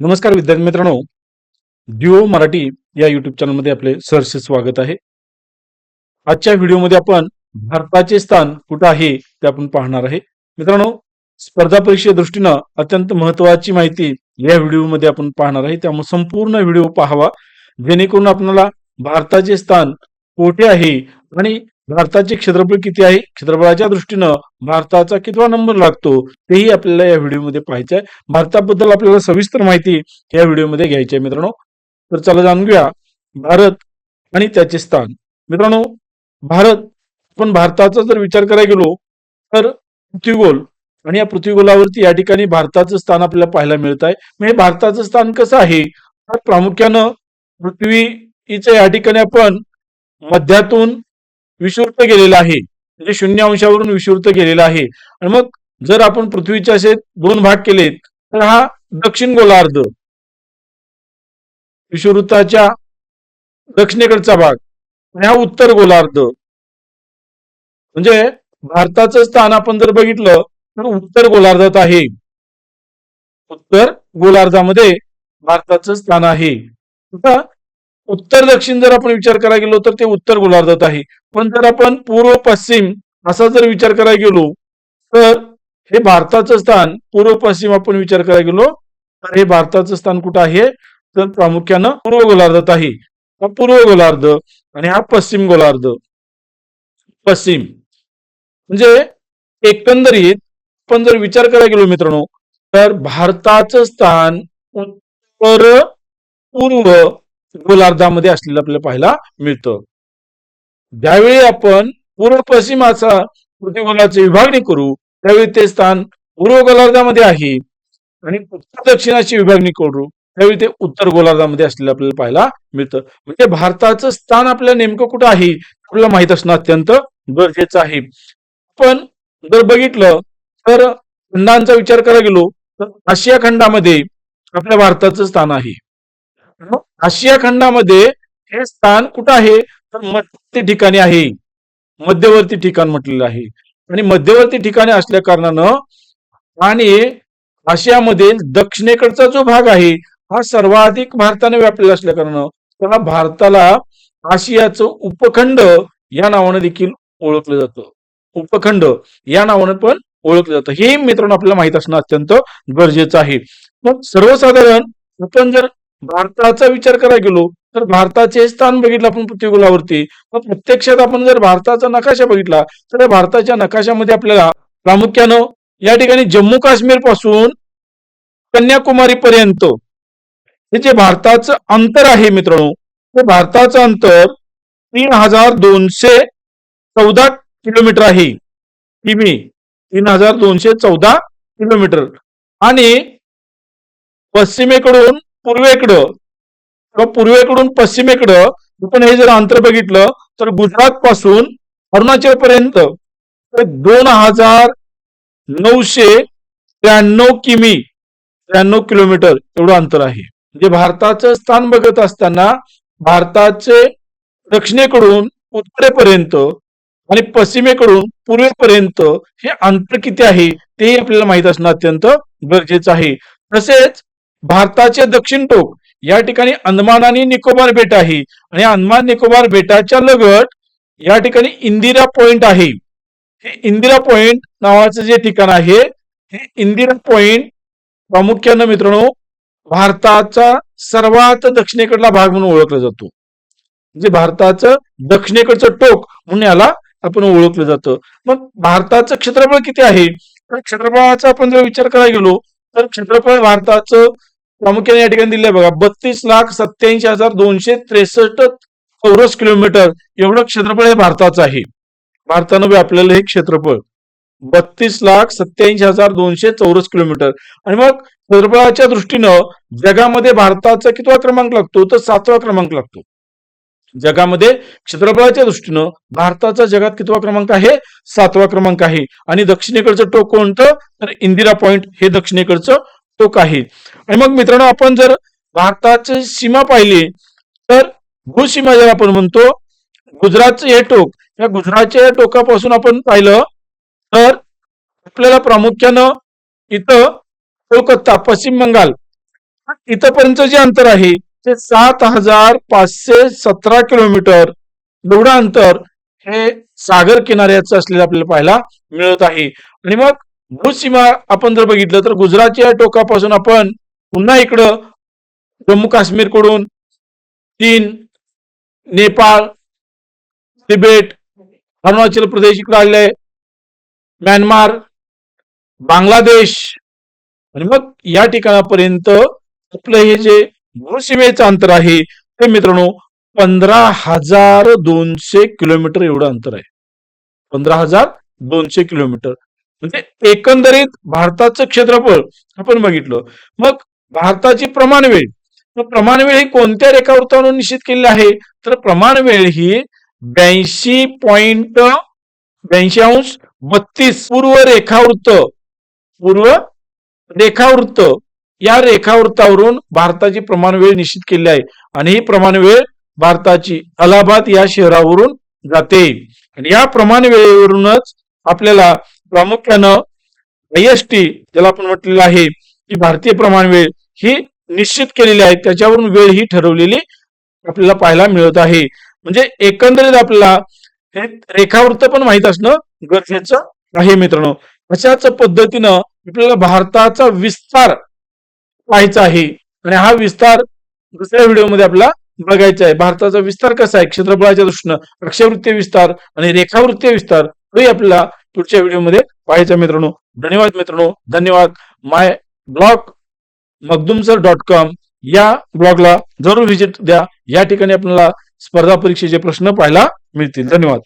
नमस्कार विद्यार्थी मित्रांनो. दिओ मराठी या युट्यूब चॅनलमध्ये आपले सहर्ष स्वागत आहे. आजच्या व्हिडिओमध्ये आपण भारताचे स्थान कुठं आहे ते आपण पाहणार आहे. मित्रांनो स्पर्धा परीक्षे दृष्टीनं अत्यंत महत्वाची माहिती या व्हिडिओमध्ये आपण पाहणार आहे. त्यामुळे संपूर्ण व्हिडिओ पाहावा. जेणेकरून आपल्याला भारताचे स्थान कोठे आहे आणि भारताचे क्षेत्रफळ किती आहे? क्षेत्रफळाच्या दृष्टीनं भारताचा कितवा नंबर लागतो? तेही आपल्याला या व्हिडिओमध्ये पाहायचं आहे भारताबद्दल आपल्याला सविस्तर माहिती या व्हिडिओमध्ये घ्यायची आहे मित्रांनो. तर चला जाणून घेऊया. भारत आणि त्याचे स्थान. मित्रांनो भारत आपण भारताचा जर विचार करायला गेलो तर पृथ्वीगोल आणि या पृथ्वीगोलावरती या ठिकाणी भारताचं स्थान आपल्याला पाहायला मिळत आहे म्हणजे भारताचं स्थान कसं आहे? तर प्रामुख्यानं पृथ्वीचं या ठिकाणी आपण मध्यातून विषुवृत्त गेलेला आहे. म्हणजे शून्य अंशावरून विषुवृत्त गेलेला आहे. आणि मग जर आपण पृथ्वीचे असे दोन भाग केले तर हा दक्षिण गोलार्ध विषुवृत्ताच्या दक्षिणेकडचा भाग आणि हा उत्तर गोलार्ध. म्हणजे भारताचं स्थान आपण जर बघितलं तर उत्तर गोलार्धात आहे. उत्तर गोलार्धामध्ये भारताचं स्थान आहे. उत्तर दक्षिण जर आपण विचार करायला गेलो तर ते उत्तर गोलार्धात आहे. पण जर आपण पूर्व पश्चिम असा जर विचार करायला गेलो तर हे भारताचं स्थान पूर्व पश्चिम आपण विचार करायला गेलो तर हे भारताचं स्थान कुठं आहे? तर प्रामुख्यानं पूर्व गोलार्धात आहे. हा पूर्व गोलार्ध आणि हा पश्चिम गोलार्ध. पश्चिम. म्हणजे एकंदरीत आपण जर विचार करायला गेलो मित्रांनो तर भारताचं स्थान उत्तर पूर्व गोलार्धामध्ये असलेलं आपल्याला पाहायला मिळतं. ज्यावेळी आपण पूर्व पश्चिमाचा पृथ्वीगोलाची विभागणी करू त्यावेळी ते स्थान पूर्व गोलार्धामध्ये आहे आणि उत्तर दक्षिणाची विभागणी करू त्यावेळी ते उत्तर गोलार्धामध्ये असलेलं आपल्याला पाहायला मिळतं. म्हणजे भारताचं स्थान आपल्याला नेमकं कुठं आहे आपल्याला माहीत असणं अत्यंत गरजेचं आहे. पण जर बघितलं तर खंडांचा विचार करायला गेलो तर आशिया खंडामध्ये आपल्या भारताचं स्थान आहे. आशिया खंडामध्ये हे स्थान कुठं आहे? तर मध्यवर्ती ठिकाणी आहे. मध्यवर्ती ठिकाण म्हटलेलं आहे. आणि मध्यवर्ती ठिकाणी असल्या कारणानं आणि आशियामधील दक्षिणेकडचा जो भाग आहे हा सर्वाधिक भारताने व्यापलेला असल्या कारणानं त्याला भारताला आशियाचं उपखंड या नावानं देखील ओळखलं जातं. उपखंड या नावानं पण ओळखलं जातं. हे मित्रांनो आपल्याला माहीत असणं अत्यंत गरजेचं आहे. मग सर्वसाधारण आपण जर भारताचा विचार करायला गेलो तर भारताचे स्थान बघितलं आपण पृथ्वीगोलावरती. मग प्रत्यक्षात आपण जर भारताचा नकाशा बघितला तर या भारताच्या नकाशामध्ये आपल्याला प्रामुख्यानं या ठिकाणी जम्मू काश्मीरपासून कन्याकुमारी पर्यंत हे जे भारताचं अंतर आहे मित्रांनो ते भारताचं अंतर तीन हजार दोनशे चौदा किलोमीटर आहे. किमी तीन हजार दोनशे चौदा किलोमीटर. आणि पश्चिमेकडून पूर्वेकडं किंवा पूर्वेकडून पश्चिमेकडं आपण हे जर अंतर बघितलं तर गुजरात पासून अरुणाचल पर्यंत दोन हजार नऊशे त्र्याण्णव किमी त्र्याण्णव किलोमीटर एवढं अंतर आहे. म्हणजे भारताचं स्थान बघत असताना भारताचे दक्षिणेकडून उत्तरेपर्यंत आणि पश्चिमेकडून पूर्वेपर्यंत हे अंतर किती आहे तेही आपल्याला माहीत असणं अत्यंत गरजेचं आहे. तसेच भारताचे दक्षिण टोक या ठिकाणी अंदमान आणि निकोबार बेट आहे. आणि अंदमान निकोबार बेटाच्या लगट या ठिकाणी इंदिरा पॉइंट आहे. हे इंदिरा पॉइंट नावाचं जे ठिकाण आहे हे इंदिरा पॉइंट प्रामुख्यानं मित्रांनो भारताचा सर्वात दक्षिणेकडला भाग म्हणून ओळखला जातो. म्हणजे भारताचं दक्षिणेकडचं टोक म्हणून याला आपण ओळखलं जातं. मग भारताचं क्षेत्रफळ किती आहे? तर क्षेत्रफळाचा आपण जर विचार करायला गेलो तर क्षेत्रफळ भारताचं प्रामुख्याने या ठिकाणी दिले बघा. बत्तीस लाख सत्याऐंशी हजार दोनशे त्रेसष्ट चौरस किलोमीटर एवढं क्षेत्रफळ हे भारताचं आहे. भारतानं व्यापलेलं हे क्षेत्रफळ. बत्तीस लाख सत्याऐंशी हजार दोनशे चौरस किलोमीटर. आणि मग क्षेत्रफळाच्या दृष्टीनं जगामध्ये भारताचा कितवा क्रमांक लागतो? तर सातवा क्रमांक लागतो. जगामध्ये क्षेत्रफळाच्या दृष्टीनं भारताचा जगात कितवा क्रमांक आहे? सातवा क्रमांक आहे. आणि दक्षिणेकडचं टोक कोणतं? तर इंदिरा पॉइंट हे दक्षिणेकडचं टोक आहे. आणि मग मित्रांनो आपण जर भारताची सीमा पाहिली तर भूसीमा जर आपण म्हणतो गुजरातचं हे टोक या गुजरातच्या टोकापासून आपण पाहिलं तर आपल्याला प्रामुख्यानं इथं कोलकाता पश्चिम बंगाल. इथपर्यंत जे अंतर आहे ते सात हजार पाचशे सतरा किलोमीटर एवढं अंतर हे सागर किनाऱ्याचं असलेलं आपल्याला पाहायला मिळत आहे. आणि मग भूसीमा आपण जर बघितलं तर गुजरातच्या टोकापासून आपण पुन्हा इकडं जम्मू काश्मीरकडून चीन नेपाळ तिबेट अरुणाचल प्रदेश इकडे आलेले म्यानमार बांगलादेश. आणि मग या ठिकाणापर्यंत आपलं हे जे भूसीमेचं अंतर आहे ते मित्रांनो पंधरा हजार दोनशे किलोमीटर एवढं अंतर आहे. पंधरा हजार दोनशे किलोमीटर. म्हणजे एकंदरीत भारताचं क्षेत्रफळ आपण बघितलं. मग भारताची प्रमाण वेळ प्रमाण वेळ ही कोणत्या रेखावृत्तावरून निश्चित केलेली आहे? तर प्रमाण वेळ ही ब्याऐंशी पॉइंट ब्याऐंशी अंश बत्तीस पूर्व रेखावृत्त पूर्व रेखावृत्त या रेखावृत्तावरून भारताची प्रमाण वेळ निश्चित केली आहे. आणि ही प्रमाण वेळ भारताची अलाहाबाद या शहरावरून जाते. आणि या प्रमाण वेळेवरूनच आपल्याला प्रामुख्यानं आय एस टी ज्याला आपण म्हटलेलं आहे की भारतीय प्रमाणवेळ ही निश्चित केलेली आहे. त्याच्यावरून वेळ ही ठरवलेली आपल्याला पाहायला मिळत आहे. म्हणजे एकंदरीत आपल्याला हे रेखावृत्त पण माहीत असणं गरजेचं आहे मित्रांनो. अशाच पद्धतीनं आपल्याला भारताचा विस्तार पाहायचा आहे. आणि हा विस्तार दुसऱ्या व्हिडिओमध्ये आपला बघायचा आहे. भारताचा विस्तार कसा आहे? क्षेत्रफळाच्या दृष्टीनं अक्षवृत्तीय विस्तार आणि रेखावृत्तीय विस्तार तोही आपल्याला पुढच्या व्हिडिओमध्ये पाहायचा मित्रांनो. धन्यवाद मित्रांनो. धन्यवाद. My blog Makhdum sir dot com या ब्लॉगला जरूर व्हिजिट द्या. या ठिकाणी आपल्याला स्पर्धा परीक्षेचे प्रश्न पाहायला मिळतील. धन्यवाद.